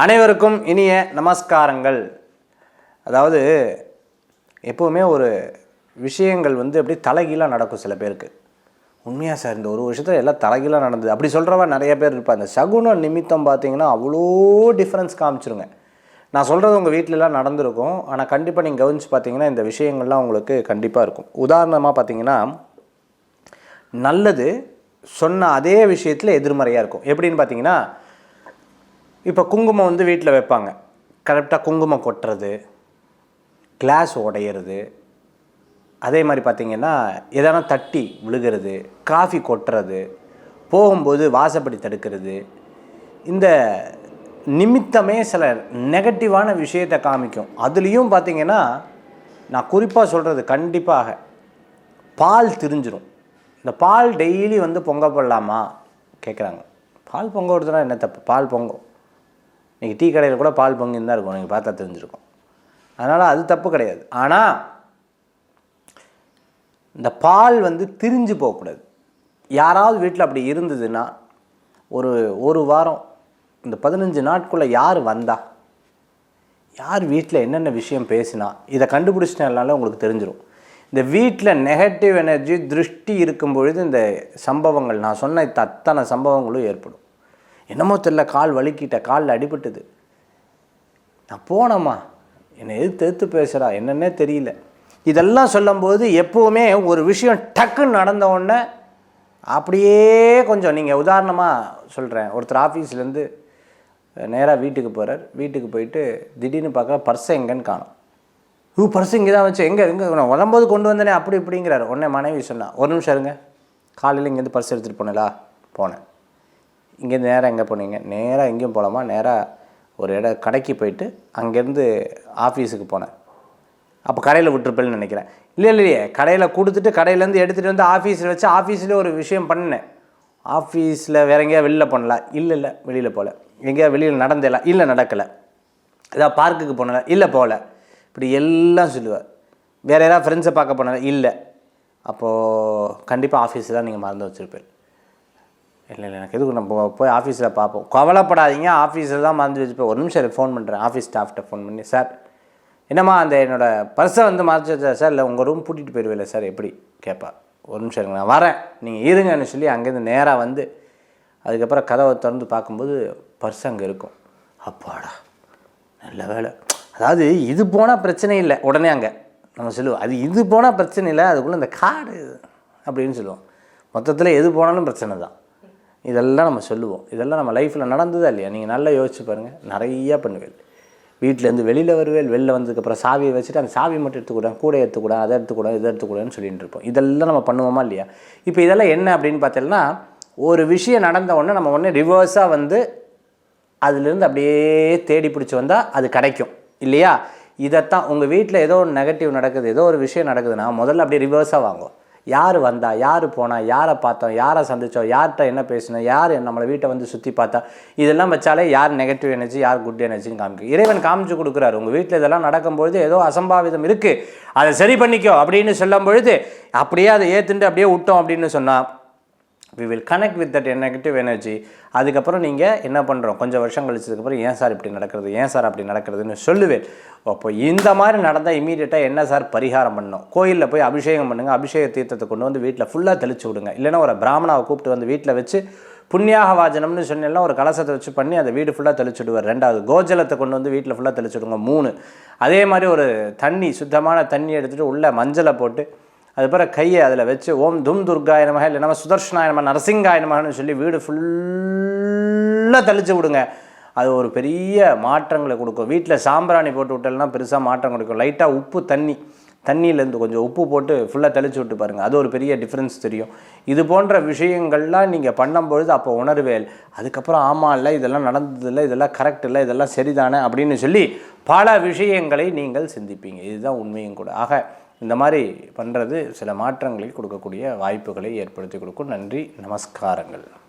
அனைவருக்கும் இனிய நமஸ்காரங்கள். அதாவது எப்போவுமே ஒரு விஷயங்கள் வந்து அப்படியே தலைகீழாக நடக்கும் சில பேருக்கு. உண்மையாக சார் இந்த ஒரு வருஷத்தில் எல்லாம் தலைகீழாக நடந்தது. அப்படி சொல்கிறவன் நிறைய பேர் இருப்பார் இந்த சகுன நிமித்தம் பார்த்தீங்கன்னா அவ்வளோ டிஃப்ரென்ஸ் காமிச்சிருங்க. நான் சொல்கிறது உங்கள் வீட்டிலலாம் நடந்திருக்கும். ஆனால் கண்டிப்பாக நீங்கள் கவனித்து பார்த்தீங்கன்னா இந்த விஷயங்கள்லாம் உங்களுக்கு கண்டிப்பாக இருக்கும். உதாரணமாக பார்த்தீங்கன்னா நல்லது சொன்ன அதே விஷயத்தில் எதிர்மறையாக இருக்கும். எப்படின்னு பார்த்தீங்கன்னா இப்போ குங்குமம் வந்து வீட்டில் வைப்பாங்க. கரெக்டாக குங்குமம் கொட்டுறது கிளாஸ் உடையிறது. அதே மாதிரி பார்த்திங்கன்னா எதனா தட்டி விழுகிறது காஃபி கொட்டுறது போகும்போது வாசப்படி தடுக்கிறது. இந்த நிமித்தமே சில நெகட்டிவான விஷயத்தை காமிக்கும். அதுலேயும் பார்த்தீங்கன்னா நான் குறிப்பாக சொல்கிறது கண்டிப்பாக பால் திரிஞ்சிரும். இந்த பால் டெய்லி வந்து பொங்க போடலாமா? கேட்குறாங்க பால் பொங்க விடுறதுனா என்ன தப்பு? பால் பொங்கும். நீங்கள் டீ கடையில் கூட பால் பொங்கின்னு தான் இருக்கும். நீங்கள் பார்த்தா தெரிஞ்சிருக்கும். அதனால் அது தப்பு கிடையாது. ஆனால் இந்த பால் வந்து திரிஞ்சு போகக்கூடாது. யாராவது வீட்டில் அப்படி இருந்ததுன்னா ஒரு ஒரு வாரம் இந்த பதினஞ்சு நாட்குள்ளே யார் வந்தா யார் வீட்டில் என்னென்ன விஷயம் பேசினா இதை கண்டுபிடிச்சினால உங்களுக்கு தெரிஞ்சிடும் இந்த வீட்டில் நெகட்டிவ் எனர்ஜி திருஷ்டி இருக்கும் பொழுது இந்த சம்பவங்கள் நான் சொன்ன அத்தனை சம்பவங்களும் ஏற்படும். என்னமோ தெரில கால் வலிக்கிட்ட காலில் அடிபட்டுது. நான் போனேம்மா. என்னை எதிர்த்து எதிர்த்து பேசுகிறா என்னன்னே தெரியல. இதெல்லாம் சொல்லும்போது எப்போவுமே ஒரு விஷயம் டக்குன்னு நடந்த உடனே அப்படியே கொஞ்சம் நீங்கள் உதாரணமாக சொல்கிறேன் ஒருத்தர் ஆஃபீஸ்லேருந்து நேராக வீட்டுக்கு போகிறார் வீட்டுக்கு போயிட்டு திடீர்னு பார்க்க பர்ஸை எங்கேன்னு காணும். ஊ பர்ஸ் இங்கே தான் வச்சு எங்கே எங்கே? நான் வரும்போது கொண்டு வந்தேனே அப்படி இப்படிங்கிறார். உடனே மனைவி சொன்னான் ஒரு நிமிஷம் இருங்க. காலையில் இங்கேருந்து பர்ஸ் எடுத்துகிட்டு போனேலா போனேன். இங்கேருந்து நேராக எங்கே போனீங்க? நேராக எங்கேயும் போகலாமா? நேராக ஒரு இடம் கடைக்கு போயிட்டு அங்கேருந்து ஆஃபீஸுக்கு போனேன். அப்போ கடையில் விட்டுருப்பேன்னு நினைக்கிறேன். இல்லை இல்லையே கடையில் கொடுத்துட்டு கடையிலேருந்து எடுத்துகிட்டு வந்து ஆஃபீஸில் வச்சு ஆஃபீஸ்லேயே ஒரு விஷயம் பண்ணேன் ஆஃபீஸில் வேற எங்கேயா வெளியில் பண்ணல இல்லை இல்லை வெளியில் போகல. எங்கேயா வெளியில் நடந்தேல இல்லை நடக்கலை. ஏதாவது பார்க்குக்கு போனல இல்லை போகல. இப்படி எல்லாம் சொல்லுவேன். வேறு ஏதாவது ஃப்ரெண்ட்ஸை பார்க்க போனல இல்லை. அப்போது கண்டிப்பாக ஆஃபீஸில் தான் நீங்கள் மறந்து வச்சுருப்பேன் இல்லை இல்லை எனக்கு எதுக்கு? நம்ம போய் ஆஃபீஸில் பார்ப்போம். கவலைப்படாதீங்க. ஆஃபீஸில் தான் மறந்து வச்சுப்போம் ஒரு நிமிஷம் ஃபோன் பண்ணுறேன் ஆஃபீஸ் ஸ்டாஃப்கிட்ட ஃபோன் பண்ணி சார் என்னம்மா அந்த என்னோடய பர்ஸை வந்து மறைச்சி வச்சா சார் இல்லை உங்கள் ரூம் பூட்டிகிட்டு போயிடுவில்ல சார். எப்படி? கேட்பா. ஒரு நிமிஷம் இருங்க நான் வரேன். நீங்கள் இருங்கன்னு சொல்லி அங்கேருந்து நேராக வந்து அதுக்கப்புறம் கதவை திறந்து பார்க்கும்போது பர்ஸ் அங்கே இருக்கும். அப்பாடா நல்ல வேலை. அதாவது இது போனால் பிரச்சனை இல்லை. உடனே அங்கே நம்ம சொல்லுவோம். அது இது போனால் பிரச்சனை இல்லை. அதுக்குள்ளே இந்த கார்டு அப்படின்னு சொல்லுவோம். மொத்தத்தில் எது போனாலும் பிரச்சனை தான். இதெல்லாம் நம்ம சொல்லுவோம். இதெல்லாம் நம்ம லைஃப்பில் நடந்ததா இல்லையா? நீங்கள் நல்லா யோசிச்சு பாருங்கள் நிறையா பண்ணுவேன். வீட்டிலேருந்து வெளியில் வருவேல் வெளில வந்ததுக்கப்புறம் சாவியை வச்சுட்டு அந்த சாவி மட்டும் எடுத்துக்கூடாது. கூட எடுத்துக்கூடாது. அதை எடுத்துக்கூடாது இதை எடுத்துக்கூடாதுன்னு சொல்லிட்டு இருப்போம். இதெல்லாம் நம்ம பண்ணுவோமா இல்லையா? இப்போ இதெல்லாம் என்ன அப்படின்னு பார்த்தோம்னா ஒரு விஷயம் நடந்த உடனே நம்ம உடனே ரிவர்ஸாக வந்து அதுலேருந்து அப்படியே தேடி பிடிச்சி வந்தால் அது கிடைக்கும். இல்லையா? இதைத்தான் உங்கள் வீட்டில் ஏதோ ஒரு நெகட்டிவ் நடக்குது ஏதோ ஒரு விஷயம் நடக்குதுன்னா முதல்ல அப்படியே ரிவர்ஸாக வாங்கும் யார் வந்தா யார் போனா யாரை பார்த்தோம் யாரை சந்தித்தோம் யார்கிட்ட என்ன பேசணும் யார் நம்மளை வீட்டை வந்து சுற்றி பார்த்தா இதெல்லாம் வச்சாலே யார் நெகட்டிவ் எனர்ஜி யார் குட் எனர்ஜின்னு காமிக்கும். இறைவன் காமிச்சு கொடுக்குறாரு. உங்கள் வீட்டில் இதெல்லாம் நடக்கும்பொழுது ஏதோ அசம்பாவிதம் இருக்குது அதை சரி பண்ணிக்கோ அப்படின்னு சொல்லும் பொழுது அப்படியே அதை ஏற்றுண்டு அப்படியே விட்டோம் அப்படின்னு சொன்னால் we will connect with that negative energy அதுக்கப்புறம் நீங்கள் என்ன பண்ணுறோம் கொஞ்சம் வருஷம் கழிச்சதுக்கப்புறம் ஏன் சார் இப்படி நடக்கிறது? ஏன் சார் அப்படி நடக்கிறதுன்னு சொல்லுவேன். அப்போ இந்த மாதிரி நடந்தால் இமீடியட்டாக என்ன சார் பரிகாரம் பண்ணணும்? கோயிலில் போய் அபிஷேகம் பண்ணுங்கள் அபிஷேக தீர்த்தத்தை கொண்டு வந்து வீட்டில் ஃபுல்லாக தெளிச்சு விடுங்க. இல்லைன்னா ஒரு பிராமணாவை கூப்பிட்டு வந்து வீட்டில் வச்சு புண்ணியாக வாஜனம்னு சொன்னெல்லாம் ஒரு கலசத்தை வச்சு பண்ணி அந்த வீடு ஃபுல்லாக தெளிச்சுடுவார் ரெண்டாவது கோஜலத்தை கொண்டு வந்து வீட்டில் ஃபுல்லாக தெளிச்சுடுங்க மூணு அதே மாதிரி ஒரு தண்ணி சுத்தமான தண்ணி எடுத்துகிட்டு உள்ளே மஞ்சளை போட்டு அதுக்கப்புறம் கையை அதில் வச்சு ஓம் தும் துர்காய நமக இல்லை நம்ம சுதர்ஷனாய நம நரசிங்காய நமகன்னு சொல்லி வீடு ஃபுல்லாக தெளித்து விடுங்க. அது ஒரு பெரிய மாற்றங்களை கொடுக்கும். வீட்டில் சாம்பிராணி போட்டு விட்டோம்னா பெருசாக மாற்றம் கொடுக்கும். லைட்டாக உப்பு தண்ணி. தண்ணியிலேருந்து கொஞ்சம் உப்பு போட்டு ஃபுல்லாக தெளிச்சு விட்டு பாருங்கள் அது ஒரு பெரிய டிஃப்ரென்ஸ் தெரியும். இது போன்ற விஷயங்கள்லாம் நீங்கள் பண்ணும்பொழுது அப்போ உணர்வேல். அதுக்கப்புறம் ஆமாம் இல்லை இதெல்லாம் நடந்ததில்லை இதெல்லாம் கரெக்ட் இல்லை இதெல்லாம் சரிதானே அப்படின்னு சொல்லி பல விஷயங்களை நீங்கள் சிந்திப்பீங்க. இதுதான் உண்மையும் கூட. ஆக இந்த மாதிரி பண்ணுறது சில மாற்றங்களை கொடுக்கக்கூடிய வாய்ப்புகளை ஏற்படுத்தி கொடுக்கும். நன்றி நமஸ்காரங்கள்.